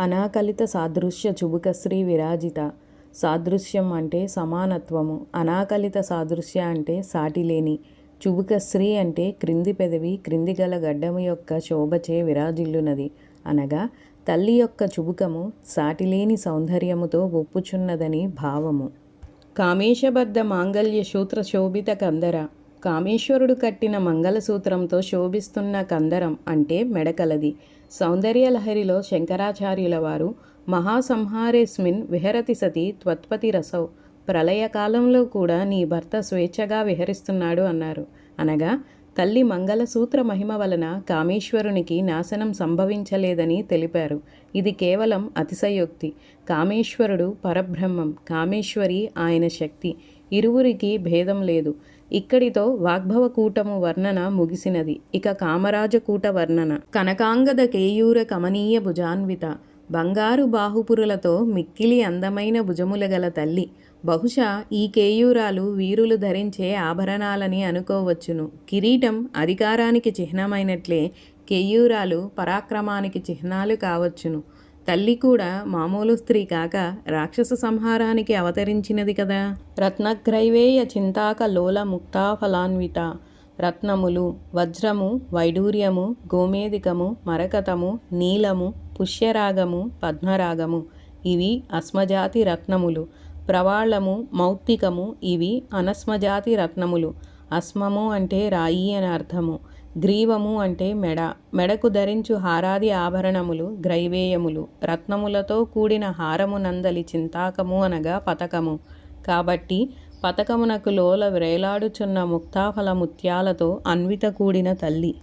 అనాకలిత సాదృశ్య చుబుకశ్రీ విరాజిత. సాదృశ్యం అంటే సమానత్వము. అనాకలిత సాదృశ్య అంటే సాటిలేని. చుబుకశ్రీ అంటే క్రింది పెదవి క్రింది గల గడ్డము యొక్క శోభచే విరాజిల్లునది. అనగా తల్లి యొక్క చుబుకము సాటిలేని సౌందర్యముతో ఒప్పుచున్నదని భావము. కామేశబద్ధ మాంగళ్య సూత్ర శోభిత కందర. కామేశ్వరుడు కట్టిన మంగళసూత్రంతో శోభిస్తున్న కందరం అంటే మెడకలది. సౌందర్యలహరిలో శంకరాచార్యుల వారు మహాసంహారేస్మిన్ విహరతి సతి త్వత్పతి రసౌ. ప్రళయకాలంలో కూడా నీ భర్త స్వేచ్ఛగా విహరిస్తున్నాడు అన్నారు. అనగా తల్లి మంగళసూత్ర మహిమ వలన కామేశ్వరునికి నాశనం సంభవించలేదని తెలిపారు. ఇది కేవలం అతిశయోక్తి. కామేశ్వరుడు పరబ్రహ్మం. కామేశ్వరి ఆయన శక్తి. ఇరువురికి భేదం లేదు. ఇక్కడితో వాగ్భవ కూటము వర్ణన ముగిసినది. ఇక కామరాజకూట వర్ణన కనకాంగద కేయూర కమనీయ భుజాన్విత. బంగారు బాహుపురులతో మిక్కిలి అందమైన భుజముల గల తల్లి. బహుశా ఈ కేయూరాలు వీరులు ధరించే ఆభరణాలని అనుకోవచ్చును. కిరీటం అధికారానికి చిహ్నమైనట్లే కేయూరాలు పరాక్రమానికి చిహ్నాలు కావచ్చును. తల్లి కూడా మామూలు స్త్రీ కాక రాక్షస సంహారానికి అవతరించినది కదా. రత్నగ్రైవేయ చింతాక లోల ముక్తాఫలాన్విత రత్నములు వజ్రము వైడూర్యము గోమేదికము మరకతము నీలము పుష్యరాగము పద్మరాగము. ఇవి అస్మజాతి రత్నములు. ప్రవాళము మౌక్తికము ఇవి అనస్మజాతి రత్నములు. అస్మము అంటే రాయి అని అర్థము. గ్రీవము అంటే మెడ. మెడకు ధరించు హారాది ఆభరణములు గ్రైవేయములు. రత్నములతో కూడిన హారము నందలి చింతాకము అనగా పతకము. కాబట్టి పతకమునకు లోల వ్రేలాడుచున్న ముక్తాఫల ముత్యాలతో అన్విత కూడిన తల్లి.